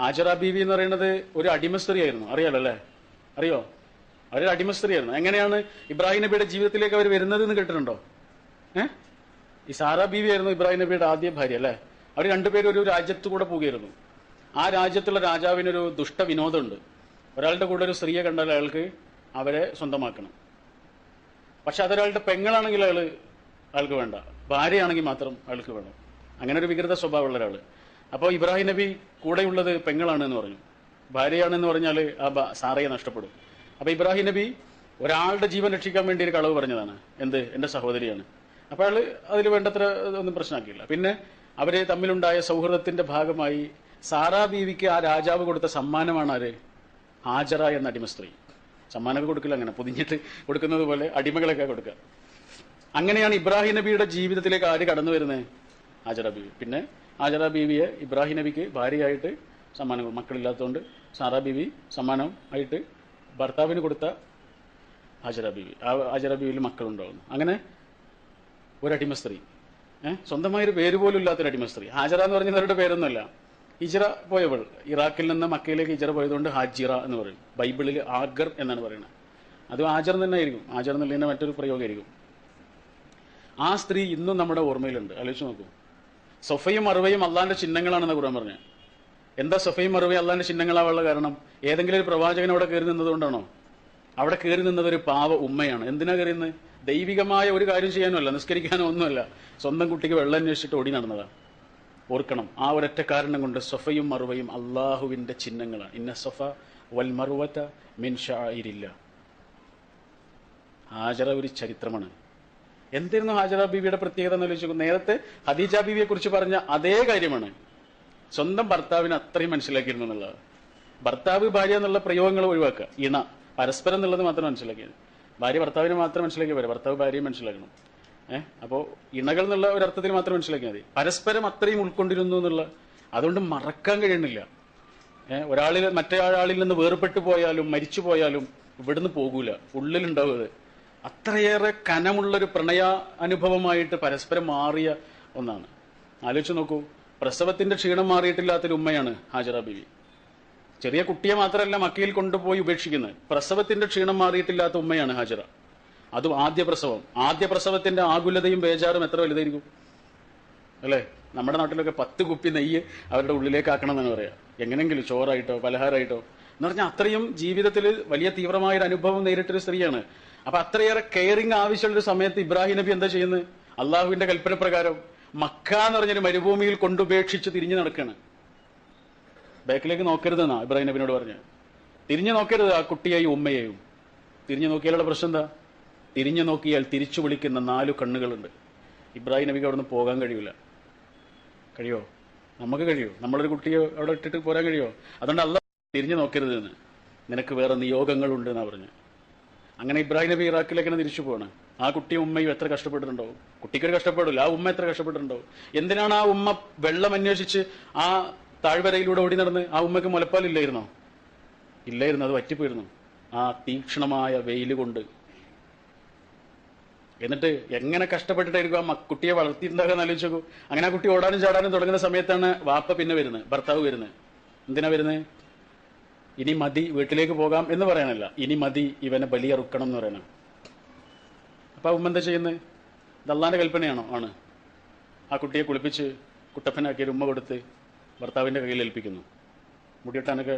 ഹാജറ ബീവി എന്ന് പറയുന്നത് ഒരു അടിമ സ്ത്രീയായിരുന്നു അറിയാലോ അല്ലേ? അറിയോ? അവരൊരു അടിമ സ്ത്രീയായിരുന്നു എങ്ങനെയാണ് ഇബ്രാഹിം നബിയുടെ ജീവിതത്തിലേക്ക് അവർ വരുന്നത് എന്ന് കേട്ടിട്ടുണ്ടോ? ഏഹ് ഈ സാറാ ബീവി ആയിരുന്നു ഇബ്രാഹിം നബിയുടെ ആദ്യ ഭാര്യ അല്ലേ? അവർ രണ്ടുപേരും ഒരു രാജ്യത്ത് കൂടെ പോവുകയായിരുന്നു ആ രാജ്യത്തുള്ള രാജാവിനൊരു ദുഷ്ട വിനോദമുണ്ട് ഒരാളുടെ കൂടെ ഒരു സ്ത്രീയെ കണ്ടാൽ അയാൾക്ക് അവരെ സ്വന്തമാക്കണം. പക്ഷെ അതൊരാളുടെ പെങ്ങളാണെങ്കിൽ അയാൾ അയാൾക്ക് വേണ്ട. ഭാര്യയാണെങ്കിൽ മാത്രം അയാൾക്ക് വേണം. അങ്ങനെ ഒരു വികൃത സ്വഭാവമുള്ള ഒരാൾ അപ്പോൾ ഇബ്രാഹിം നബി കൂടെയുള്ളത് പെങ്ങളാണ് എന്ന് പറഞ്ഞു. ഭാര്യയാണെന്ന് പറഞ്ഞാൽ ആ സാറയെ നഷ്ടപ്പെടും. അപ്പോൾ ഇബ്രാഹിം നബി ഒരാളുടെ ജീവൻ രക്ഷിക്കാൻ വേണ്ടി ഒരു കളവ് പറഞ്ഞതാണ്. എന്ത്? എന്റെ സഹോദരിയാണ്. അപ്പോൾ അയാൾ അതിൽ വേണ്ടത്ര ഒന്നും പ്രശ്നമാക്കിയില്ല. പിന്നെ അവർ തമ്മിലുണ്ടായ സൗഹൃദത്തിന്റെ ഭാഗമായി സാറാ ബീവിക്ക് ആ രാജാവ് കൊടുത്ത സമ്മാനമാണ് ആര്? ഹാജറ എന്ന അടിമ സ്ത്രീ. സമ്മാനമൊക്കെ കൊടുക്കില്ല അങ്ങനെ. പൊതിഞ്ഞിട്ട് കൊടുക്കുന്നത് പോലെ അടിമകളൊക്കെ കൊടുക്കുക. അങ്ങനെയാണ് ഇബ്രാഹിം നബിയുടെ ജീവിതത്തിലേക്ക് ആര് കടന്നു വരുന്നത്? ഹാജറ ബീവി. പിന്നെ ഹാജറ ബീവിയെ ഇബ്രാഹിം നബിക്ക് ഭാര്യയായിട്ട് സമ്മാനം മക്കളില്ലാത്തതുകൊണ്ട് സാറാ ബീവി സമ്മാനം ആയിട്ട് ഭർത്താവിന് കൊടുത്ത ആജറ ബീവി. ആ ഹാജറ ബീവിയിൽ മക്കളുണ്ടാകുന്നു അങ്ങനെ ഒരു അടിമ സ്ത്രീ. ഏഹ് സ്വന്തമായൊരു പേര് പോലും ഇല്ലാത്തൊരു അടിമ സ്ത്രീ. ഹാജറ എന്ന് പറഞ്ഞ അവരുടെ പേരൊന്നുമല്ല. ഹിജറ പോയവൾ. ഇറാഖിൽ നിന്ന് മക്കയിലേക്ക് ഹിജറ പോയതുകൊണ്ട് ഹാജിറ എന്ന് പറയും. ബൈബിളിൽ ആഗർ എന്നാണ് പറയുന്നത്. അത് ആജർ തന്നെ ആയിരിക്കും ആജർ എന്നുള്ളതിന്റെ മറ്റൊരു പ്രയോഗമായിരിക്കും. ആ സ്ത്രീ ഇന്നും നമ്മുടെ ഓർമ്മയിലുണ്ട്. ആലോചിച്ച് നോക്കൂ. സൊഫയും അറുവയും അള്ളാന്റെ ചിഹ്നങ്ങളാണെന്ന് ഖുർആൻ പറഞ്ഞു. എന്താ സൊഫയും അറുവയും അള്ളാന്റെ ചിഹ്നങ്ങളാവാനുള്ള കാരണം? ഏതെങ്കിലും ഒരു പ്രവാചകൻ അവിടെ കയറി നിന്നതുകൊണ്ടാണോ അവിടെ കയറി നിന്നത് ഒരു പാവ ഉമ്മയാണ്. എന്തിനാ കയറിയുന്നത് ദൈവികമായ ഒരു കാര്യം ചെയ്യാനുമല്ല നിസ്കരിക്കാനോ ഒന്നുമല്ല. സ്വന്തം കുട്ടിക്ക് വെള്ളം അന്വേഷിച്ചിട്ട് ഓടി നടന്നതാണ് ഓർക്കണം ആ ഒരൊറ്റ കാരണം കൊണ്ട് സൊഫയും മറുവയും അള്ളാഹുവിന്റെ ചിഹ്നങ്ങളാണ്. ഇന്ന സൊഫ വൽ മറുവത്ത മിൻ ഷായിരില്ല ഹാജറ ഒരു ചരിത്രമാണ്. എന്തായിരുന്നു ഹാജറ ബീവിയുടെ പ്രത്യേകത എന്ന് ആലോചിച്ചു നേരത്തെ ഹദീജ ബീവിയെ കുറിച്ച് പറഞ്ഞ അതേ കാര്യമാണ്. സ്വന്തം ഭർത്താവിനെ അത്രയും മനസ്സിലാക്കിയിരുന്നു എന്നുള്ളത്. ഭർത്താവ് ഭാര്യ എന്നുള്ള പ്രയോഗങ്ങൾ ഒഴിവാക്കുക. ഇണ. പരസ്പരം എന്നുള്ളത് മാത്രം മനസ്സിലാക്കിയത്. ഭാര്യ ഭർത്താവിനെ മാത്രം മനസ്സിലാക്കിയ പോരെ. ഭർത്താവ് ഭാര്യയെ മനസ്സിലാക്കണം. ഏഹ് അപ്പോൾ ഇണകൾ എന്നുള്ള ഒരു അർത്ഥത്തിൽ മാത്രം മനസ്സിലാക്കിയാൽ മതി. പരസ്പരം അത്രയും ഉൾക്കൊണ്ടിരുന്നു എന്നുള്ള. അതുകൊണ്ട് മറക്കാൻ കഴിയണില്ല ഏഹ് ഒരാളിൽ മറ്റേ ആളിൽ നിന്ന് വേർപെട്ടു പോയാലും മരിച്ചു പോയാലും ഇവിടുന്ന് പോകൂല. ഉള്ളിലുണ്ടാവും അത്. അത്രയേറെ കനമുള്ളൊരു പ്രണയ അനുഭവമായിട്ട് പരസ്പരം മാറിയ ഒന്നാണ്. ആലോചിച്ച് നോക്കൂ പ്രസവത്തിന്റെ ക്ഷീണം മാറിയിട്ടില്ലാത്തൊരു ഉമ്മയാണ് ഹാജറ ബിവി. ചെറിയ കുട്ടിയെ മാത്രമല്ല മക്കയിൽ കൊണ്ടുപോയി ഉപേക്ഷിക്കുന്നത്. പ്രസവത്തിന്റെ ക്ഷീണം മാറിയിട്ടില്ലാത്ത ഉമ്മയാണ് ഹാജറ. അതും ആദ്യ പ്രസവം. ആദ്യ പ്രസവത്തിന്റെ ആകുലതയും ബേജാറും എത്ര വലുതായിരിക്കും? അല്ലേ? നമ്മുടെ നാട്ടിലൊക്കെ പത്ത് കുപ്പി നെയ്യ് അവരുടെ ഉള്ളിലേക്കാക്കണം എന്നാണ് പറയാ. എങ്ങനെങ്കിലും ചോറായിട്ടോ പലഹാരമായിട്ടോ. എന്ന് പറഞ്ഞാൽ അത്രയും ജീവിതത്തിൽ വലിയ തീവ്രമായ ഒരു അനുഭവം നേരിട്ടൊരു സ്ത്രീയാണ് അപ്പൊ അത്രയേറെ കെയറിങ് ആവശ്യമുള്ള സമയത്ത് ഇബ്രാഹിം നബി എന്താ ചെയ്യുന്നത് അള്ളാഹുവിന്റെ കൽപ്പന പ്രകാരം മക്ക എന്ന് പറഞ്ഞൊരു മരുഭൂമിയിൽ കൊണ്ടുപേക്ഷിച്ച് തിരിഞ്ഞു നടക്കുകയാണ് ബാക്കിലേക്ക് നോക്കരുതെന്നാ ഇബ്രാഹിം നബിനോട് പറഞ്ഞു. തിരിഞ്ഞു നോക്കരുത് ആ കുട്ടിയെയും ഉമ്മയെയും. തിരിഞ്ഞു നോക്കിയാലുള്ള പ്രശ്നം എന്താ? തിരിഞ്ഞു നോക്കിയാൽ തിരിച്ചു വിളിക്കുന്ന നാലു കണ്ണുകളുണ്ട്. ഇബ്രാഹിം നബിക്ക് അവിടെ നിന്ന് പോകാൻ കഴിയൂല. കഴിയോ? നമുക്ക് കഴിയോ? നമ്മളൊരു കുട്ടിയെ അവിടെ ഇട്ടിട്ട് പോരാൻ കഴിയോ? അതുകൊണ്ട് അല്ല തിരിഞ്ഞു നോക്കരുത് എന്ന്. നിനക്ക് വേറെ നിയോഗങ്ങളുണ്ട് എന്നാ പറഞ്ഞു. അങ്ങനെ ഇബ്രാഹിം നബി ഇറാഖിലേക്ക് തിരിച്ചു പോവാണ്. ആ കുട്ടിയും ഉമ്മയും എത്ര കഷ്ടപ്പെട്ടിട്ടുണ്ടാവും കുട്ടിക്കൊരു കഷ്ടപ്പെടില്ല ആ ഉമ്മ എത്ര കഷ്ടപ്പെട്ടിട്ടുണ്ടോ? എന്തിനാണ് ആ ഉമ്മ വെള്ളം അന്വേഷിച്ച് ആ താഴ്വരയിലൂടെ ഓടി നടന്ന് ആ ഉമ്മയ്ക്ക് മുലപ്പാലില്ലായിരുന്നോ ഇല്ലായിരുന്നു? അത് വറ്റിപ്പോയിരുന്നു. ആ തീക്ഷണമായ വെയിൽ കൊണ്ട്. എന്നിട്ട് എങ്ങനെ കഷ്ടപ്പെട്ടിട്ടായിരിക്കും ആ കുട്ടിയെ വളർത്തിയിട്ടുണ്ടാകാന്ന് ആലോചിച്ച് അങ്ങനെ ആ കുട്ടി ഓടാനും ചാടാനും തുടങ്ങുന്ന സമയത്താണ് വാപ്പ പിന്നെ വരുന്നത് ഭർത്താവ് വരുന്നത്. എന്തിനാ വരുന്നത്? ഇനി മതി വീട്ടിലേക്ക് പോകാം എന്ന് പറയണല്ല. ഇനി മതി ഇവനെ ബലിയറുക്കണം എന്ന് പറയണം. അപ്പൊ ആ ഉമ്മ എന്താ ചെയ്യുന്നത് ദല്ലാന്റെ കൽപ്പനയാണോ? ആണ്. ആ കുട്ടിയെ കുളിപ്പിച്ച് കുട്ടപ്പനാക്കി ഉമ്മ കൊടുത്ത് ഭർത്താവിന്റെ കയ്യിൽ ഏൽപ്പിക്കുന്നു. മുടിയിട്ടാനൊക്കെ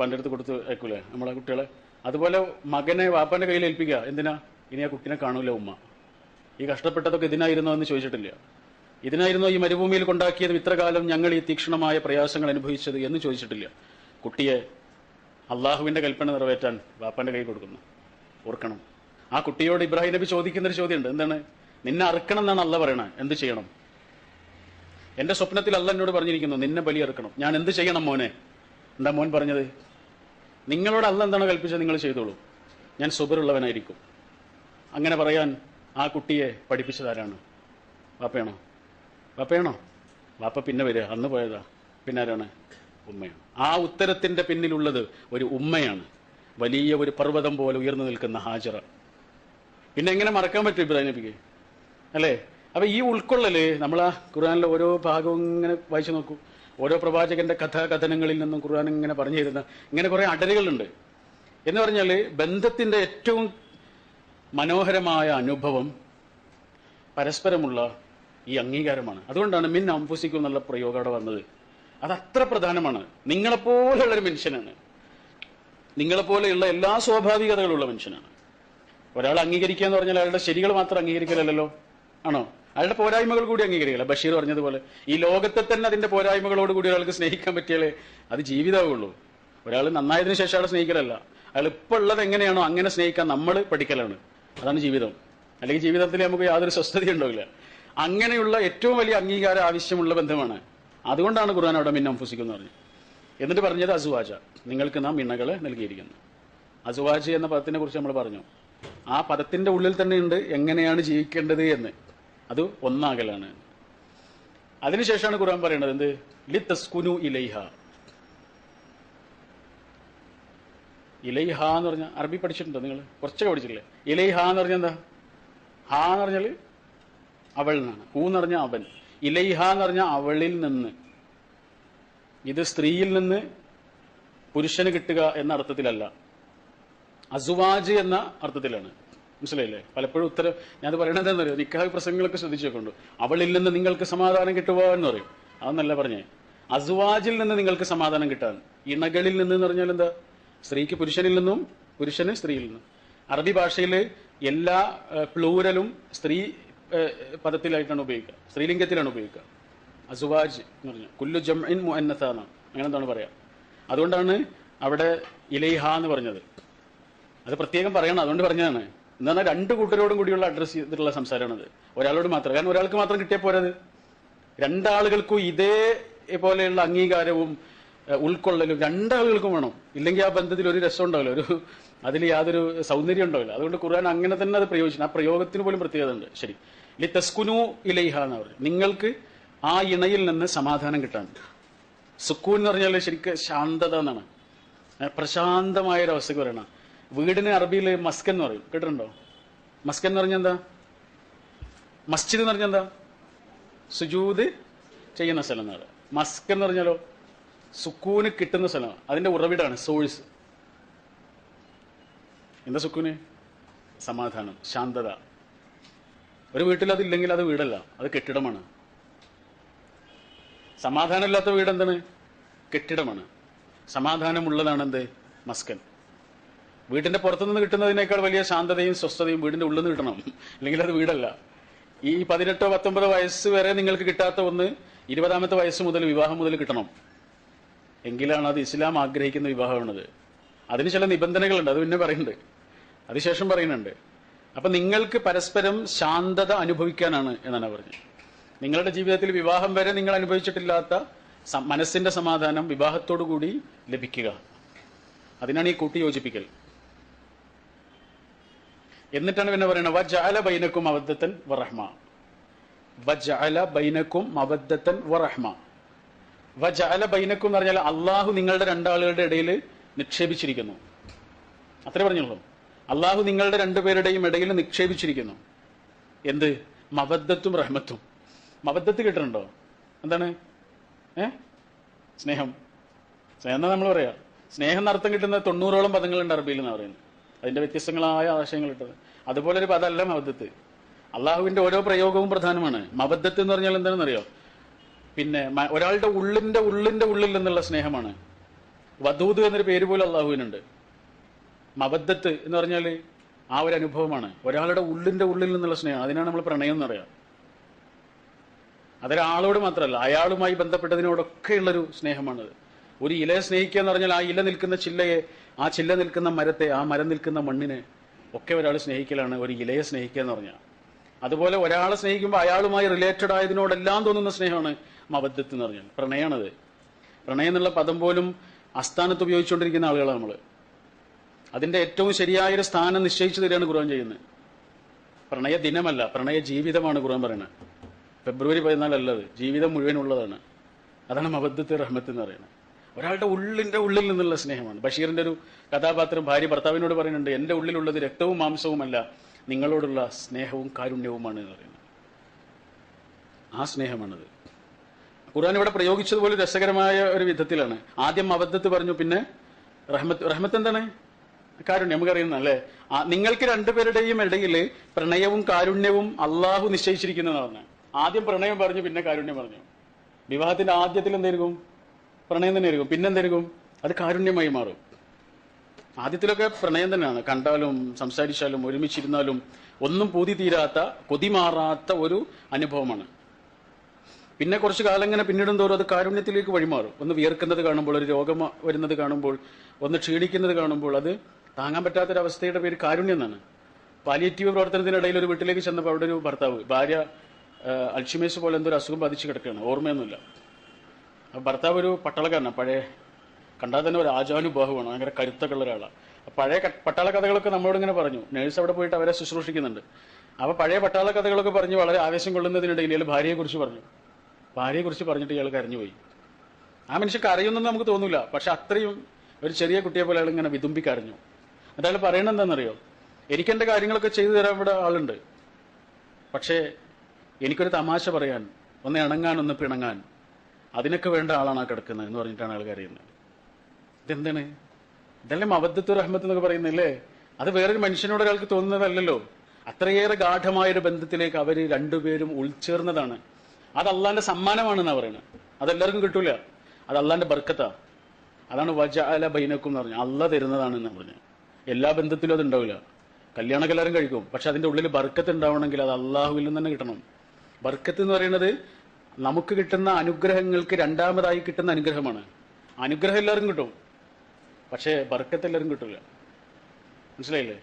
പണ്ടെടുത്ത് കൊടുത്ത് അയക്കൂലേ? നമ്മളെ കുട്ടികളെ? അതുപോലെ മകനെ വാപ്പന്റെ കയ്യിൽ ഏൽപ്പിക്കുക. എന്തിനാ? ഇനി ആ കുട്ടിനെ കാണൂല ഉമ്മ. ഈ കഷ്ടപ്പെട്ടതൊക്കെ ഇതിനായിരുന്നോ എന്ന് ചോദിച്ചിട്ടില്ല. ഇതിനായിരുന്നോ ഈ മരുഭൂമിയിൽ കൊണ്ടാക്കിയത് ഇത്രകാലം ഞങ്ങൾ ഈ തീക്ഷണമായ പ്രയാസങ്ങൾ അനുഭവിച്ചത് എന്ന് ചോദിച്ചിട്ടില്ല. കുട്ടിയെ അള്ളാഹുവിന്റെ കൽപ്പന നിറവേറ്റാൻ ബാപ്പാന്റെ കൈ കൊടുക്കുന്നു. ഓർക്കണം. ആ കുട്ടിയോട് ഇബ്രാഹിം നബി ചോദിക്കുന്ന ഒരു ചോദ്യമുണ്ട്. എന്താണ്? നിന്നെ അറുക്കണം എന്നാണ് അല്ല പറയണത് എന്ത് ചെയ്യണം? എന്റെ സ്വപ്നത്തിൽ അല്ല എന്നോട് പറഞ്ഞിരിക്കുന്നു. നിന്നെ ബലി അറുക്കണം. ഞാൻ എന്ത് ചെയ്യണം മോനെ? എന്താ മോൻ പറഞ്ഞത്? നിങ്ങളോട് അല്ല എന്താണ് കൽപ്പിച്ചത് നിങ്ങൾ ചെയ്തോളൂ. ഞാൻ സുബറുള്ളവനായിരിക്കും. അങ്ങനെ പറയാൻ ആ കുട്ടിയെ പഠിപ്പിച്ചതാരാണ് വാപ്പയാണോ വാപ്പയാണോ വാപ്പ പിന്നെ വരിക. അന്ന് പോയതാ. പിന്നെ ആരാണ്? ഉമ്മയാണ്. ആ ഉത്തരത്തിന്റെ പിന്നിലുള്ളത് ഒരു ഉമ്മയാണ്. വലിയ ഒരു പർവതം പോലെ ഉയർന്നു നിൽക്കുന്ന ഹാജറ. പിന്നെ എങ്ങനെ മറക്കാൻ പറ്റും ഇബ്രാഹിം നബിക്ക്? അല്ലേ? അപ്പൊ ഈ ഉൾക്കൊള്ളൽ നമ്മൾ ആ ഖുർആാനിലെ ഓരോ ഭാഗവും ഇങ്ങനെ വായിച്ചു നോക്കൂ. ഓരോ പ്രവാചകന്റെ കഥാകഥനങ്ങളിൽ നിന്നും ഖുർആൻ ഇങ്ങനെ പറഞ്ഞു തരുന്ന ഇങ്ങനെ കുറെ അടരുകളുണ്ട് എന്ന് പറഞ്ഞാൽ ബന്ധത്തിന്റെ ഏറ്റവും മനോഹരമായ അനുഭവം പരസ്പരമുള്ള ഈ അംഗീകാരമാണ്. അതുകൊണ്ടാണ് മിൻ അംഫുസിക്കും എന്നുള്ള പ്രയോഗം അവിടെ വന്നത്. അത് അത്ര പ്രധാനമാണ്. നിങ്ങളെപ്പോലെയുള്ള ഒരു മനുഷ്യനാണ്. നിങ്ങളെപ്പോലെയുള്ള എല്ലാ സ്വാഭാവികതകളുള്ള മനുഷ്യനാണ്. ഒരാൾ അംഗീകരിക്കുക എന്ന് പറഞ്ഞാൽ അയാളുടെ ശരികൾ മാത്രം അംഗീകരിക്കലല്ലോ ആണോ? അയാളുടെ പോരായ്മകൾ കൂടി അംഗീകരിക്കില്ല ബഷീർ പറഞ്ഞതുപോലെ ഈ ലോകത്തെ തന്നെ അതിന്റെ പോരായ്മകളോട് കൂടി ഒരാൾക്ക് സ്നേഹിക്കാൻ പറ്റിയാലേ അത് ജീവിതമാവുള്ളൂ ഒരാൾ നന്നായതിനു ശേഷം അയാൾ സ്നേഹിക്കലല്ല. അയാൾ ഇപ്പോൾ ഉള്ളത് എങ്ങനെയാണോ അങ്ങനെ സ്നേഹിക്കാൻ നമ്മൾ പഠിക്കലാണ്. അതാണ് ജീവിതം. അല്ലെങ്കിൽ ജീവിതത്തിൽ നമുക്ക് യാതൊരു സ്വസ്ഥത ഉണ്ടാവില്ല. അങ്ങനെയുള്ള ഏറ്റവും വലിയ അംഗീകാരം ആവശ്യമുള്ള ബന്ധമാണ് അതുകൊണ്ടാണ് ഖുർആൻ അവിടെ മിന്നം ഫുസിക്കുന്നു പറഞ്ഞു എന്നിട്ട് പറഞ്ഞത് അസുവാജ. നിങ്ങൾക്ക് നാം മിണ്ണകളെ നൽകിയിരിക്കുന്നു. അസുവാജ എന്ന പദത്തിനെ കുറിച്ച് നമ്മൾ പറഞ്ഞു. ആ പദത്തിന്റെ ഉള്ളിൽ തന്നെ ഉണ്ട് എങ്ങനെയാണ് ജീവിക്കേണ്ടത് എന്ന്. അത് ഒന്നാകലാണ്. അതിനുശേഷമാണ് ഖുർആൻ പറയുന്നത് എന്ത്? ലി തസ്കുനു ഇലൈഹ. ഇലൈഹ എന്ന് പറഞ്ഞാൽ അറബി പഠിച്ചിട്ടുണ്ടോ നിങ്ങൾ? കുറച്ചൊക്കെ പഠിച്ചിട്ടില്ലേ? ഇലൈഹ എന്ന് പറഞ്ഞാൽ എന്താ? ഹാ എന്ന് പറഞ്ഞാൽ അവൾ എന്നാണ്. ഹൂ എന്ന് പറഞ്ഞാൽ അവൻ. ഇലൈഹ എന്ന് പറഞ്ഞാൽ അവളിൽ നിന്ന്. ഇത് സ്ത്രീയിൽ നിന്ന് പുരുഷന് കിട്ടുക എന്ന അർത്ഥത്തിലല്ല. അസുവാജ് എന്ന അർത്ഥത്തിലാണ്. മനസ്സിലായില്ലേ? പലപ്പോഴും ഉത്തരം ഞാൻ പറയണത് എന്നറിയോ നിക്കാഹ് പ്രസംഗങ്ങളൊക്കെ ശ്രദ്ധിച്ചേക്കൊണ്ട് അവളിൽ നിന്ന് നിങ്ങൾക്ക് സമാധാനം കിട്ടുക എന്ന് പറയും. അതൊന്നല്ല പറഞ്ഞേ. അസുവാജിൽ നിന്ന് നിങ്ങൾക്ക് സമാധാനം കിട്ടാൻ. ഇണകളിൽ നിന്ന് എന്ന് പറഞ്ഞാൽ എന്താ? സ്ത്രീക്ക് പുരുഷനിൽ നിന്നും പുരുഷന് സ്ത്രീയിൽ നിന്നും. അറബി ഭാഷയിൽ എല്ലാ പ്ലൂരലും സ്ത്രീ പദത്തിലായിട്ടാണ് ഉപയോഗിക്കുക. സ്ത്രീലിംഗത്തിലാണ് ഉപയോഗിക്കുക. അസുവാജ് എന്ന് പറഞ്ഞാൽ കുല്ലു ജംഇൻ മുഅന്നസ എന്നാണ് അങ്ങനെ എന്താണ് പറയാ. അതുകൊണ്ടാണ് അവിടെ ഇലൈഹ എന്ന് പറഞ്ഞത്. അത് പ്രത്യേകം പറയണം. അതുകൊണ്ട് പറഞ്ഞതാണ്. എന്ന് പറഞ്ഞാൽ രണ്ട് കൂട്ടരോടും കൂടിയുള്ള അഡ്രസ്സ് ചെയ്തിട്ടുള്ള സംസാരമാണത്. ഒരാളോട് മാത്രം. കാരണം ഒരാൾക്ക് മാത്രം കിട്ടിയ പോരത്. രണ്ടാളുകൾക്കും ഇതേ പോലെയുള്ള അംഗീകാരവും ഉൾക്കൊള്ളലും രണ്ടാളുകൾക്കും വേണം. ഇല്ലെങ്കിൽ ആ ബന്ധത്തിൽ ഒരു രസം ഉണ്ടാവില്ല. ഒരു അതിൽ യാതൊരു സൗന്ദര്യം ഉണ്ടാവില്ല. അതുകൊണ്ട് ഖുർആൻ അങ്ങനെ തന്നെ അത് പ്രയോഗിച്ചു. ആ പ്രയോഗത്തിന് പോലും പ്രത്യേകത ഉണ്ട്. ശരി. ലി തസ്കുനു ഇലൈഹ എന്ന് പറഞ്ഞു നിങ്ങൾക്ക് ആ ഇണയിൽ നിന്ന് സമാധാനം കിട്ടാൻ. സുക്കൂൻ എന്ന് പറഞ്ഞാൽ ശരിക്കും ശാന്തത എന്നാണ്. പ്രശാന്തമായ ഒരു അവസ്ഥക്ക് പറയണം. വീടിന് അറബിയിൽ മസ്കൻ എന്ന് പറയും. കേട്ടിട്ടുണ്ടോ? മസ്കൻ എന്ന് പറഞ്ഞാൽ എന്താ? മസ്ജിദ് എന്ന് പറഞ്ഞാൽ എന്താ? സുജൂദ് ചെയ്യുന്ന സ്ഥലം എന്നാണ്. മസ്കൻ എന്ന് പറഞ്ഞാലോ? സുക്കൂന് കിട്ടുന്ന സ്ഥലമാണ്. അതിന്റെ ഉറവിടാണ് സോഴ്സ്. എന്താ സുക്കുന്? സമാധാനം ശാന്തത. ഒരു വീട്ടിൽ അതില്ലെങ്കിൽ അത് വീടല്ല അത് കെട്ടിടമാണ്. സമാധാനമില്ലാത്ത വീട് എന്താണ് കെട്ടിടമാണ്. സമാധാനമുള്ളതാണ് എന്ത് മസ്കൻ. വീടിന്റെ പുറത്തുനിന്ന് കിട്ടുന്നതിനേക്കാൾ വലിയ ശാന്തതയും സ്വസ്ഥതയും വീടിന്റെ ഉള്ളിൽ നിന്ന് കിട്ടണം. അല്ലെങ്കിൽ അത് വീടല്ല. ഈ പതിനെട്ടോ പത്തൊമ്പതോ വയസ്സ് വരെ നിങ്ങൾക്ക് കിട്ടാത്ത ഒന്ന് ഇരുപതാമത്തെ വയസ്സ് മുതൽ വിവാഹം മുതൽ കിട്ടണം. എങ്കിലാണ് അത് ഇസ്ലാം ആഗ്രഹിക്കുന്ന വിവാഹമാണത്. അതിന് ചില നിബന്ധനകളുണ്ട് അത് പിന്നെ പറയുന്നുണ്ട്. അതിനുശേഷം പറയുന്നുണ്ട് അപ്പൊ നിങ്ങൾക്ക് പരസ്പരം ശാന്തത അനുഭവിക്കാനാണ് എന്നാണ് പറഞ്ഞത്. നിങ്ങളുടെ ജീവിതത്തിൽ വിവാഹം വരെ നിങ്ങൾ അനുഭവിച്ചിട്ടില്ലാത്ത മനസ്സിന്റെ സമാധാനം വിവാഹത്തോടു കൂടി ലഭിക്കുക. അതിനാണ് ഈ കൂട്ടി യോജിപ്പിക്കൽ. എന്നിട്ടാണ് പിന്നെ പറയുന്നത് വജഅല ബൈനക്കും അബദ്ധത്തൻ വറഹ്മ. വജഅല ബൈനക്കും അബദ്ധത്തൻ വറഹ്മ. വജഅല ബൈനക്കും എന്ന് പറഞ്ഞാൽ അള്ളാഹു നിങ്ങളുടെ രണ്ടാളുകളുടെ ഇടയിൽ നിക്ഷേപിച്ചിരിക്കുന്നു. അത്രേ പറഞ്ഞുള്ളൂ. അള്ളാഹു നിങ്ങളുടെ രണ്ടുപേരുടെയും ഇടയിൽ നിക്ഷേപിച്ചിരിക്കുന്നു. എന്ത്? മബദ്ധത്തും റഹ്മത്തും. മബദ്ധത്ത് കിട്ടുന്നുണ്ടോ എന്താണ്? ഏ? സ്നേഹം. സ്നേഹം നമ്മൾ പറയാ? സ്നേഹം എന്നർത്ഥം കിട്ടുന്ന തൊണ്ണൂറോളം പദങ്ങളുണ്ട് അറബിയിൽ എന്ന് പറയുന്നത്. അതിന്റെ വ്യത്യസ്തങ്ങളായ ആശയങ്ങൾ ഇട്ടത്. അതുപോലെ ഒരു പദമല്ല മബദ്ധത്ത് അള്ളാഹുവിന്റെ ഓരോ പ്രയോഗവും പ്രധാനമാണ്. മബദ്ധത്ത് എന്ന് പറഞ്ഞാൽ എന്താണെന്നറിയോ? പിന്നെ ഒരാളുടെ ഉള്ളിന്റെ ഉള്ളിന്റെ ഉള്ളിൽ നിന്നുള്ള സ്നേഹമാണ്. വധൂത് എന്നൊരു പേര് പോലും അള്ളാഹുവിനുണ്ട്. മബദ്ധത്ത് എന്ന് പറഞ്ഞാൽ ആ ഒരു അനുഭവമാണ്. ഒരാളുടെ ഉള്ളിന്റെ ഉള്ളിൽ നിന്നുള്ള സ്നേഹം. അതിനാണ് നമ്മൾ പ്രണയം എന്ന് പറയാം അതൊരാളോട് മാത്രമല്ല അയാളുമായി ബന്ധപ്പെട്ടതിനോടൊക്കെയുള്ളൊരു സ്നേഹമാണത്. ഒരു ഇലയെ സ്നേഹിക്കുക എന്ന് പറഞ്ഞാൽ ആ ഇല നിൽക്കുന്ന ചില്ലയെ ആ ചില്ല നിൽക്കുന്ന മരത്തെ ആ മരം നിൽക്കുന്ന മണ്ണിനെ ഒക്കെ ഒരാൾ സ്നേഹിക്കലാണ്. ഒരു ഇലയെ സ്നേഹിക്കുക എന്ന് പറഞ്ഞാൽ. അതുപോലെ ഒരാളെ സ്നേഹിക്കുമ്പോൾ അയാളുമായി റിലേറ്റഡ് ആയതിനോടെല്ലാം തോന്നുന്ന സ്നേഹമാണ് മബദ്ധത്ത് എന്ന് പറഞ്ഞാൽ. പ്രണയമാണത്. പ്രണയം എന്നുള്ള പദം പോലും അസ്ഥാനത്ത് ഉപയോഗിച്ചുകൊണ്ടിരിക്കുന്ന ആളുകളാണ് നമ്മൾ അതിന്റെ ഏറ്റവും ശരിയായൊരു സ്ഥാനം നിശ്ചയിച്ചു തരികയാണ് ഖുർആൻ ചെയ്യുന്നത്. പ്രണയ ദിനമല്ല പ്രണയ ജീവിതമാണ് ഖുർആൻ പറയുന്നത്. ഫെബ്രുവരി പതിനാലല്ലത് ജീവിതം മുഴുവൻ ഉള്ളതാണ് അതാണ് മബദ്ധത്തെ റഹ്മത്ത് എന്ന് പറയുന്നത്. ഒരാളുടെ ഉള്ളിന്റെ ഉള്ളിൽ നിന്നുള്ള സ്നേഹമാണ്. ബഷീറിന്റെ ഒരു കഥാപാത്രം ഭാര്യ ഭർത്താവിനോട് പറയുന്നുണ്ട് എന്റെ ഉള്ളിലുള്ളത് രക്തവും മാംസവുമല്ല നിങ്ങളോടുള്ള സ്നേഹവും കാരുണ്യവുമാണ് എന്ന് പറയുന്നത്. ആ സ്നേഹമാണത്. ഖുർആൻ ഇവിടെ പ്രയോഗിച്ചതുപോലെ രസകരമായ ഒരു വിധത്തിലാണ്. ആദ്യം അബദ്ധത്ത് പറഞ്ഞു പിന്നെ റഹ്മത്ത്. റഹ്മത്ത് എന്താണ്? കാരുണ്യം നമുക്കറിയുന്ന അല്ലേ? ആ, നിങ്ങൾക്ക് രണ്ടുപേരുടെയും ഇടയിൽ പ്രണയവും കാരുണ്യവും അള്ളാഹു നിശ്ചയിച്ചിരിക്കുന്നതാണ് ആദ്യം പ്രണയം പറഞ്ഞു പിന്നെ കാരുണ്യം പറഞ്ഞു. വിവാഹത്തിന്റെ ആദ്യത്തിൽ എന്തായിരിക്കും പ്രണയം തന്നെയായിരിക്കും പിന്നെ എന്തെങ്കിലും അത് കാരുണ്യമായി മാറും. ആദ്യത്തിലൊക്കെ പ്രണയം തന്നെയാണ്. കണ്ടാലും സംസാരിച്ചാലും ഒരുമിച്ചിരുന്നാലും ഒന്നും പൂതി തീരാത്ത കൊതി മാറാത്ത ഒരു അനുഭവമാണ്. പിന്നെ കുറച്ച് കാലം ഇങ്ങനെ പിന്നിടും തോറും അത് കാരുണ്യത്തിലേക്ക് വഴിമാറും. ഒന്ന് വിയർക്കുന്നത് കാണുമ്പോൾ ഒരു രോഗം വരുന്നത് കാണുമ്പോൾ ഒന്ന് ക്ഷീണിക്കുന്നത് കാണുമ്പോൾ അത് താങ്ങാൻ പറ്റാത്തൊരവസ്ഥയുടെ പേര് കാരുണ്യം എന്നാണ്. പാലിയേറ്റീവ് പ്രവർത്തനത്തിനിടയിൽ ഒരു വീട്ടിലേക്ക് ചെന്നപ്പോൾ അവിടെ ഒരു ഭർത്താവ് ഭാര്യ അൽഷിമേസ് പോലെ ഒരു അസുഖം ബാധിച്ച് കിടക്കുകയാണ്. ഓർമ്മയൊന്നുമില്ല. ഭർത്താവ് ഒരു പട്ടാളക്കാരനാണ് പഴയ കണ്ടാൽ തന്നെ ഒരു ആചാനുബാഹുവാണ് ഭയങ്കര കരുത്തൊക്കെ ഉള്ള ഒരാളാണ് പഴയ പട്ടാള കഥകളൊക്കെ നമ്മളോട് ഇങ്ങനെ പറഞ്ഞു. നേഴ്സ് അവിടെ പോയിട്ട് അവരെ ശുശ്രൂഷിക്കുന്നുണ്ട്. അപ്പോൾ പഴയ പട്ടാള കഥകളൊക്കെ പറഞ്ഞ് വളരെ ആവേശം കൊള്ളുന്നതിനിടയിൽ ഇയാൾ ഭാര്യയെക്കുറിച്ച് പറഞ്ഞു. ഭാര്യയെക്കുറിച്ച് പറഞ്ഞിട്ട് ഇയാൾ കരഞ്ഞുപോയി. ആ മനുഷ്യൻ കരയുന്നെന്ന് നമുക്ക് തോന്നില്ല പക്ഷെ അത്രയും ഒരു ചെറിയ കുട്ടിയെ പോലെ അയാൾ ഇങ്ങനെ വിതുമ്പി കരഞ്ഞു. എന്നിട്ട് അയാൾ പറയണത് എന്താണെന്നറിയോ? എനിക്ക് എന്റെ കാര്യങ്ങളൊക്കെ ചെയ്തു തരാൻ ഇവിടെ ആളുണ്ട്. പക്ഷേ എനിക്കൊരു തമാശ പറയാൻ ഒന്ന് ഇണങ്ങാൻ ഒന്ന് പിണങ്ങാൻ. അതിനൊക്കെ വേണ്ട ആളാണ് ആ കിടക്കുന്നത് എന്ന് പറഞ്ഞിട്ടാണ് ആൾ കരയുന്നത്. ഇതെന്താണ്? ഇതെല്ലാം അബദ്ധത്തു റഹ്മത്ത് എന്നൊക്കെ പറയുന്നില്ലേ? അത് വേറൊരു മനുഷ്യനോട് ഒരാൾക്ക് തോന്നുന്നതല്ലല്ലോ. അത്രയേറെ ഗാഠമായ ഒരു ബന്ധത്തിലേക്ക് അവർ രണ്ടുപേരും ഉൾച്ചേർന്നതാണ്. അത് അള്ളാന്റെ സമ്മാനമാണെന്നാ പറയുന്നത് അതെല്ലാവർക്കും കിട്ടൂല. അത് അള്ളാന്റെ ബർക്കത്താ. അതാണ് വജാല ബൈനക്കും എന്ന് പറഞ്ഞു അള്ള തരുന്നതാണെന്ന് പറഞ്ഞു എല്ലാ ബന്ധത്തിലും അത് ഉണ്ടാവില്ല. കല്യാണമൊക്കെ എല്ലാവരും കഴിക്കും. പക്ഷെ അതിന്റെ ഉള്ളിൽ ബർക്കത്ത് ഉണ്ടാവണമെങ്കിൽ അത് അള്ളാഹുവിൽ നിന്ന് തന്നെ കിട്ടണം. ബർക്കത്ത് എന്ന് പറയുന്നത് നമുക്ക് കിട്ടുന്ന അനുഗ്രഹങ്ങൾക്ക് രണ്ടാമതായി കിട്ടുന്ന അനുഗ്രഹമാണ്. അനുഗ്രഹം എല്ലാവരും കിട്ടും. പക്ഷേ ബർക്കത്ത് എല്ലാവരും കിട്ടില്ല മനസ്സിലായില്ലേ?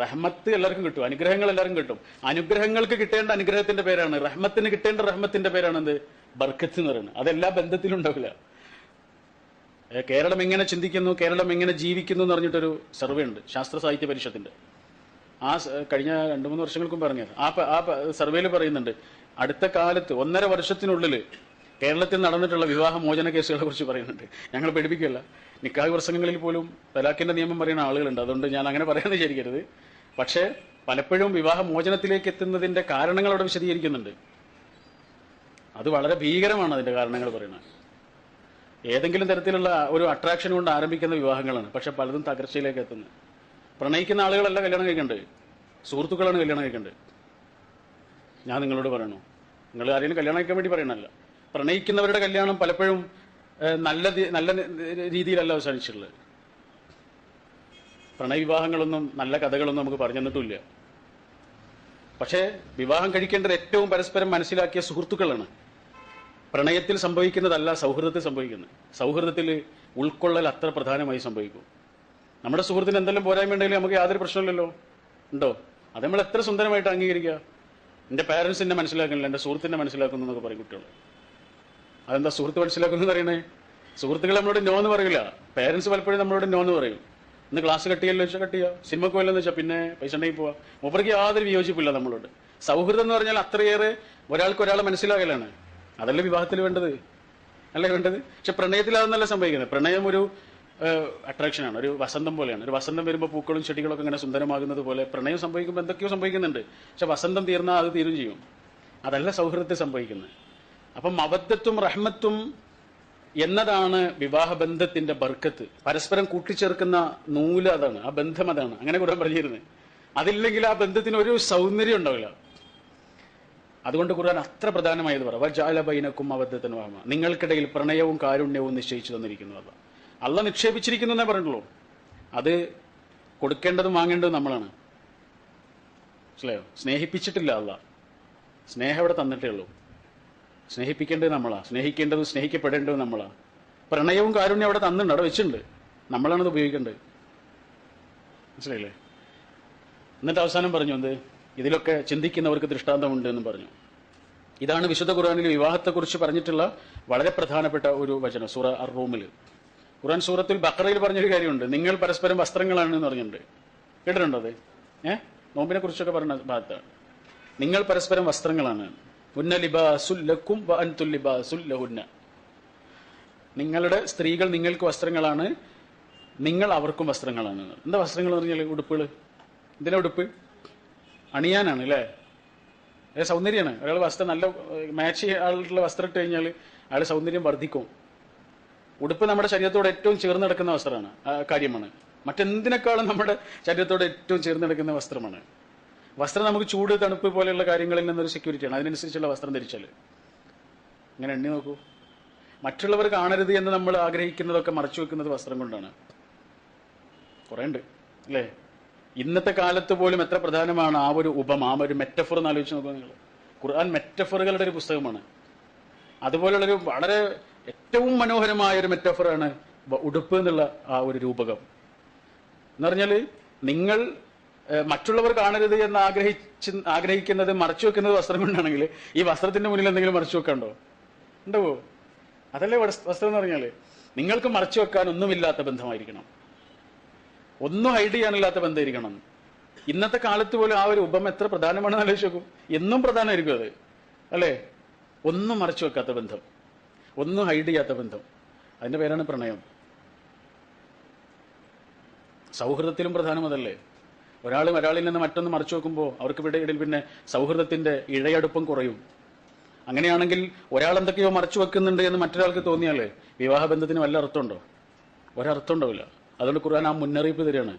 റഹ്മത്ത് എല്ലാവർക്കും കിട്ടും. അനുഗ്രഹങ്ങൾ എല്ലാവരും കിട്ടും. അനുഗ്രഹങ്ങൾക്ക് കിട്ടേണ്ട അനുഗ്രഹത്തിന്റെ പേരാണ്. റഹ്മത്തിന് കിട്ടേണ്ട റഹ്മത്തിന്റെ പേരാണ് എന്ത് ബർക്കത്ത് എന്ന് പറയുന്നത്. അതെല്ലാ ബന്ധത്തിലും ഉണ്ടാവില്ല. കേരളം എങ്ങനെ ചിന്തിക്കുന്നു കേരളം എങ്ങനെ ജീവിക്കുന്നു എന്ന് പറഞ്ഞിട്ടൊരു സർവേ ഉണ്ട് ശാസ്ത്ര സാഹിത്യ പരിഷത്തിന്റെ. ആ കഴിഞ്ഞ രണ്ട് മൂന്ന് വർഷങ്ങൾക്കും പറഞ്ഞു. ആ ആ സർവേയിൽ പറയുന്നുണ്ട് അടുത്ത കാലത്ത് ഒന്നര വർഷത്തിനുള്ളിൽ കേരളത്തിൽ നടന്നിട്ടുള്ള വിവാഹ മോചന കേസുകളെ കുറിച്ച് പറയുന്നുണ്ട്. ഞങ്ങൾ പഠിപ്പിക്കുകയല്ല നിക്കാഹ് പ്രസംഗങ്ങളിൽ പോലും തലാഖിന്റെ നിയമം പറയുന്ന ആളുകളുണ്ട്. അതുകൊണ്ട് ഞാൻ അങ്ങനെ പറയാൻ വിചാരിക്കരുത്. പക്ഷേ പലപ്പോഴും വിവാഹ മോചനത്തിലേക്ക് എത്തുന്നതിന്റെ കാരണങ്ങൾ അവിടെ വിശദീകരിക്കുന്നുണ്ട്. അത് വളരെ ഭീകരമാണ് അതിന്റെ കാരണങ്ങൾ പറയുന്നത്. ഏതെങ്കിലും തരത്തിലുള്ള ഒരു അട്രാക്ഷൻ കൊണ്ട് ആരംഭിക്കുന്ന വിവാഹങ്ങളാണ്. പക്ഷെ പലതും തകർച്ചയിലേക്ക് എത്തുന്നത് പ്രണയിക്കുന്ന ആളുകളല്ല കല്യാണം കഴിക്കേണ്ടത്. സുഹൃത്തുക്കളാണ് കല്യാണം കഴിക്കേണ്ടത്. ഞാൻ നിങ്ങളോട് പറയണു. നിങ്ങൾ ആരെയും കല്യാണം കഴിക്കാൻ വേണ്ടി പറയണല്ല പ്രണയിക്കുന്നവരുടെ കല്യാണം പലപ്പോഴും നല്ല നല്ല രീതിയിലല്ല അവസാനിച്ചിട്ടുള്ളത്. പ്രണയവിവാഹങ്ങളൊന്നും നല്ല കഥകളൊന്നും നമുക്ക് പറഞ്ഞു തന്നിട്ടില്ല. പക്ഷേ വിവാഹം കഴിക്കേണ്ടത് ഏറ്റവും പരസ്പരം മനസ്സിലാക്കിയ സുഹൃത്തുക്കളാണ്. പ്രണയത്തിൽ സംഭവിക്കുന്നതല്ല സൗഹൃദത്തിൽ സംഭവിക്കുന്നത്. സൗഹൃദത്തിൽ ഉൾക്കൊള്ളൽ അത്ര പ്രധാനമായി സംഭവിക്കും. നമ്മുടെ സുഹൃത്തിന് എന്തെല്ലാം പോരായ്മ ഉണ്ടെങ്കിലും നമുക്ക് യാതൊരു പ്രശ്നമില്ലല്ലോ ഉണ്ടോ? അത് നമ്മൾ എത്ര സുന്ദരമായിട്ട് അംഗീകരിക്കുക? എന്റെ പാരൻസ് എന്നെ മനസ്സിലാക്കുന്നില്ല എന്റെ സുഹൃത്തിനെ മനസ്സിലാക്കുന്നു എന്നൊക്കെ പറയും കുട്ടികൾ. അതെന്താ സുഹൃത്ത് മനസ്സിലാക്കുന്നു എന്ന് പറയണേ? സുഹൃത്തുക്കൾ നമ്മളോട് നോ എന്ന് പറയില്ല. പേരൻസ് പലപ്പോഴും നമ്മളോട് നോ എന്ന് പറയും. ഇന്ന് ക്ലാസ് കട്ടിയല്ലോ വെച്ചാൽ കട്ടിയ സിനിമക്ക് പോലെന്ന് വെച്ചാൽ പിന്നെ പൈസ ഉണ്ടെങ്കിൽ പോവാ. മൂപ്പർക്ക് യാതൊരു വിയോജിപ്പില്ല നമ്മളോട്. സൗഹൃദം എന്ന് പറഞ്ഞാൽ അത്രയേറെ ഒരാൾക്ക് ഒരാളെ മനസ്സിലാകലാണ്. അതല്ലേ വിവാഹത്തിൽ വേണ്ടത്? അല്ലേ വേണ്ടത്? പക്ഷെ പ്രണയത്തിൽ അതൊന്നല്ല സംഭവിക്കുന്നത്. പ്രണയം ഒരു അട്രാക്ഷനാണ് ഒരു വസന്തം പോലെയാണ്. ഒരു വസന്തം വരുമ്പോൾ പൂക്കളും ചെടികളൊക്കെ ഇങ്ങനെ സുന്ദരമാകുന്നത് പോലെ പ്രണയം സംഭവിക്കുമ്പോൾ എന്തൊക്കെയോ സംഭവിക്കുന്നുണ്ട്. പക്ഷെ വസന്തം തീർന്നാൽ അത് തീരും ചെയ്യും. അതല്ല സൗഹൃദത്തിൽ സംഭവിക്കുന്നത്. അപ്പം അബദ്ധത്തും റഹ്മത്തും എന്നതാണ് വിവാഹബന്ധത്തിന്റെ ബർക്കത്ത്. പരസ്പരം കൂട്ടിച്ചേർക്കുന്ന നൂൽ അതാണ്. ആ ബന്ധം അതാണ്. അങ്ങനെ കൂടെ പറഞ്ഞിരുന്നത് അതില്ലെങ്കിൽ ആ ബന്ധത്തിന് ഒരു സൗന്ദര്യം ഉണ്ടാവില്ല. അതുകൊണ്ട് ഖുർആൻ അത്ര പ്രധാനമായത് പറ വജാലബൈനക്കും അബദ്ധത്തിന് വാമ നിങ്ങൾക്കിടയിൽ പ്രണയവും കാരുണ്യവും നിശ്ചയിച്ചു തന്നിരിക്കുന്നു അല്ല അല്ല നിക്ഷേപിച്ചിരിക്കുന്നു എന്നേ പറഞ്ഞുള്ളൂ. അത് കൊടുക്കേണ്ടതും വാങ്ങേണ്ടതും നമ്മളാണ്. മനസ്സിലായോ? സ്നേഹിപ്പിച്ചിട്ടില്ല അല്ല. സ്നേഹം ഇവിടെ തന്നിട്ടേ ഉള്ളൂ. സ്നേഹിപ്പിക്കേണ്ടത് നമ്മളാ. സ്നേഹിക്കേണ്ടതും സ്നേഹിക്കപ്പെടേണ്ടതും നമ്മളാ. പ്രണയവും കാരുണ്യം അവിടെ തന്നിട്ടുണ്ട് അവിടെ വെച്ചിട്ടുണ്ട്. നമ്മളാണത് ഉപയോഗിക്കേണ്ടത്. മനസ്സിലായില്ലേ? എന്നിട്ട് അവസാനം പറഞ്ഞു എന്ത്? ഇതിലൊക്കെ ചിന്തിക്കുന്നവർക്ക് ദൃഷ്ടാന്തമുണ്ട് എന്ന് പറഞ്ഞു. ഇതാണ് വിശുദ്ധ ഖുർആനിൽ വിവാഹത്തെക്കുറിച്ച് പറഞ്ഞിട്ടുള്ള വളരെ പ്രധാനപ്പെട്ട ഒരു വചനം സൂറ അർ റൂമിൽ ഖുർആൻ സൂറത്തിൽ ബക്രയിൽ പറഞ്ഞൊരു കാര്യമുണ്ട്. നിങ്ങൾ പരസ്പരം വസ്ത്രങ്ങളാണ് എന്ന് പറഞ്ഞിട്ടുണ്ട്. കേട്ടിട്ടുണ്ടോ അത്? ഏഹ് നോമ്പിനെ കുറിച്ചൊക്കെ പറഞ്ഞ ഭാഗത്താണ് നിങ്ങൾ പരസ്പരം വസ്ത്രങ്ങളാണ്. ഉന്ന ലിബാസുല്ലക്കും ലിബാസുല്ലഹുന്ന നിങ്ങളുടെ സ്ത്രീകൾ നിങ്ങൾക്ക് വസ്ത്രങ്ങളാണ് നിങ്ങൾ അവർക്കും വസ്ത്രങ്ങളാണ്. എന്താ വസ്ത്രങ്ങൾ എന്ന് പറഞ്ഞാൽ ഉടുപ്പുകൾ എന്തിനാ ഉടുപ്പ്? അണിയാനാണ് അല്ലേ? അതെ സൗന്ദര്യമാണ്. ഒരാൾ വസ്ത്രം നല്ല മാച്ച് ആളുള്ള വസ്ത്രം ഇട്ട് കഴിഞ്ഞാൽ അയാൾ സൗന്ദര്യം വർദ്ധിക്കും. ഉടുപ്പ് നമ്മുടെ ശരീരത്തോട് ഏറ്റവും ചേർന്ന് നടക്കുന്ന വസ്ത്രമാണ്. കാര്യമാണ്. മറ്റെന്തിനേക്കാളും നമ്മുടെ ശരീരത്തോട് ഏറ്റവും ചേർന്ന് നടക്കുന്ന വസ്ത്രമാണ്. വസ്ത്രം നമുക്ക് ചൂട് തണുപ്പ് പോലെയുള്ള കാര്യങ്ങളിൽ നിന്നൊരു സെക്യൂരിറ്റിയാണ് അതിനനുസരിച്ചുള്ള വസ്ത്രം ധരിച്ചാൽ ഇങ്ങനെ എണ്ണി നോക്കൂ. മറ്റുള്ളവർ കാണരുത് എന്ന് നമ്മൾ ആഗ്രഹിക്കുന്നതൊക്കെ മറച്ചു വെക്കുന്നത് വസ്ത്രം കൊണ്ടാണ്. കുറേ ഉണ്ട് അല്ലേ? ഇന്നത്തെ കാലത്ത് പോലും എത്ര പ്രധാനമാണ് ആ ഒരു ഉപമ ആ ഒരു മെറ്റഫർ എന്ന് ആലോചിച്ച് നോക്കുക നിങ്ങൾ. ഖുർആൻ മെറ്റഫറുകളുടെ ഒരു പുസ്തകമാണ്. അതുപോലുള്ളൊരു വളരെ ഏറ്റവും മനോഹരമായ ഒരു മെറ്റഫറാണ് ഉടുപ്പ് എന്നുള്ള ആ ഒരു രൂപകം. എന്ന് പറഞ്ഞാൽ നിങ്ങൾ മറ്റുള്ളവർ കാണരുത് എന്ന് ആഗ്രഹിച്ച് ആഗ്രഹിക്കുന്നത് മറച്ചു വെക്കുന്നത് വസ്ത്രം കൊണ്ടാണെങ്കിൽ ഈ വസ്ത്രത്തിന്റെ മുന്നിൽ എന്തെങ്കിലും മറച്ചു വെക്കണ്ടോ ഉണ്ടാവോ അതല്ലേ വസ്ത്രം എന്ന് പറഞ്ഞാൽ. നിങ്ങൾക്ക് മറച്ചു വെക്കാൻ ഒന്നുമില്ലാത്ത ബന്ധമായിരിക്കണം. ഒന്നും ഹൈഡ് ചെയ്യാനില്ലാത്ത ബന്ധമായിരിക്കണം. ഇന്നത്തെ കാലത്ത് പോലും ആ ഒരു ഉപമ എത്ര പ്രധാനമാണെന്ന് ആലോചിച്ചു എന്നും പ്രധാനമായിരിക്കും അത്. അല്ലേ? ഒന്നും മറച്ചു വെക്കാത്ത ബന്ധം. ഒന്നും ഹൈഡ് ചെയ്യാത്ത ബന്ധം. അതിന്റെ പേരാണ് പ്രണയം. സൗഹൃദത്തിലും പ്രധാനം അതല്ലേ? ഒരാൾ ഒരാളിൽ നിന്ന് മറ്റൊന്ന് മറച്ചു വെക്കുമ്പോൾ അവർക്ക് ഇടയിൽ പിന്നെ സൗഹൃദത്തിന്റെ ഇഴയടുപ്പം കുറയും. അങ്ങനെയാണെങ്കിൽ ഒരാൾ എന്തൊക്കെയോ മറച്ചു വെക്കുന്നുണ്ട് എന്ന് മറ്റൊരാൾക്ക് തോന്നിയാലേ വിവാഹ ബന്ധത്തിന് വല്ല അർത്ഥമുണ്ടോ? ഒരർത്ഥം ഉണ്ടാവില്ല അതുകൊണ്ട് ഖുർആൻ ആ മുന്നറിയിപ്പ് തരികയാണ്.